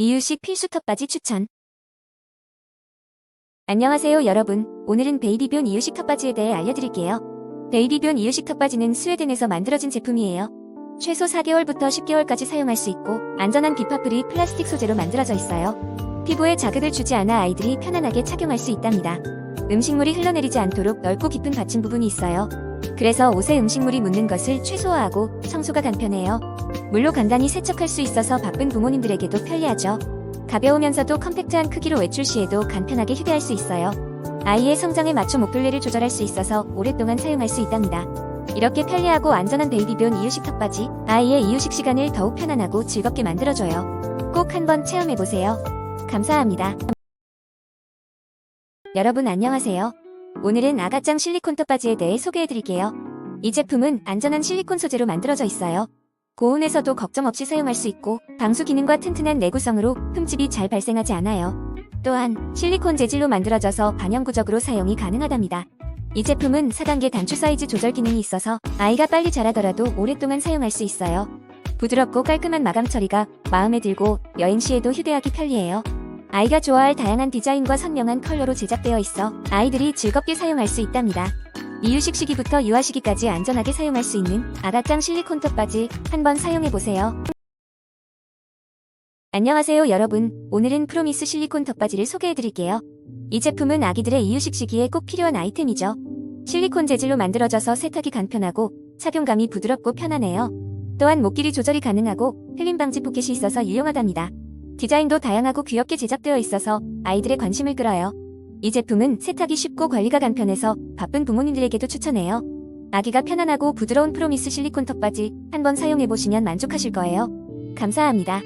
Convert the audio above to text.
이유식 필수 턱바지 추천. 안녕하세요 여러분. 오늘은 베이비변 이유식 턱바지에 대해 알려드릴게요. 베이비변 이유식 턱바지는 스웨덴에서 만들어진 제품이에요. 최소 4개월부터 10개월까지 사용할 수 있고 안전한 비파프리 플라스틱 소재로 만들어져 있어요. 피부에 자극을 주지 않아 아이들이 편안하게 착용할 수 있답니다. 음식물이 흘러내리지 않도록 넓고 깊은 받침 부분이 있어요. 그래서 옷에 음식물이 묻는 것을 최소화하고 청소가 간편해요. 물로 간단히 세척할 수 있어서 바쁜 부모님들에게도 편리하죠. 가벼우면서도 컴팩트한 크기로 외출 시에도 간편하게 휴대할 수 있어요. 아이의 성장에 맞춰 목둘레를 조절할 수 있어서 오랫동안 사용할 수 있답니다. 이렇게 편리하고 안전한 베이비변 이유식 턱바지, 아이의 이유식 시간을 더욱 편안하고 즐겁게 만들어줘요. 꼭 한번 체험해보세요. 감사합니다. 여러분 안녕하세요. 오늘은 아가짱 실리콘 턱바지에 대해 소개해드릴게요. 이 제품은 안전한 실리콘 소재로 만들어져 있어요. 고온에서도 걱정 없이 사용할 수 있고 방수 기능과 튼튼한 내구성으로 흠집이 잘 발생하지 않아요. 또한 실리콘 재질로 만들어져서 반영구적으로 사용이 가능하답니다. 이 제품은 4단계 단추 사이즈 조절 기능이 있어서 아이가 빨리 자라더라도 오랫동안 사용할 수 있어요. 부드럽고 깔끔한 마감 처리가 마음에 들고 여행 시에도 휴대하기 편리해요. 아이가 좋아할 다양한 디자인과 선명한 컬러로 제작되어 있어 아이들이 즐겁게 사용할 수 있답니다. 이유식 시기부터 유아 시기까지 안전하게 사용할 수 있는 아가짱 실리콘 턱바지 한번 사용해보세요. 안녕하세요 여러분. 오늘은 프로미스 실리콘 턱바지를 소개해드릴게요. 이 제품은 아기들의 이유식 시기에 꼭 필요한 아이템이죠. 실리콘 재질로 만들어져서 세탁이 간편하고 착용감이 부드럽고 편안해요. 또한 목 길이 조절이 가능하고 흘림 방지 포켓이 있어서 유용하답니다. 디자인도 다양하고 귀엽게 제작되어 있어서 아이들의 관심을 끌어요. 이 제품은 세탁이 쉽고 관리가 간편해서 바쁜 부모님들에게도 추천해요. 아기가 편안하고 부드러운 프로미스 실리콘 턱바지 한번 사용해보시면 만족하실 거예요. 감사합니다.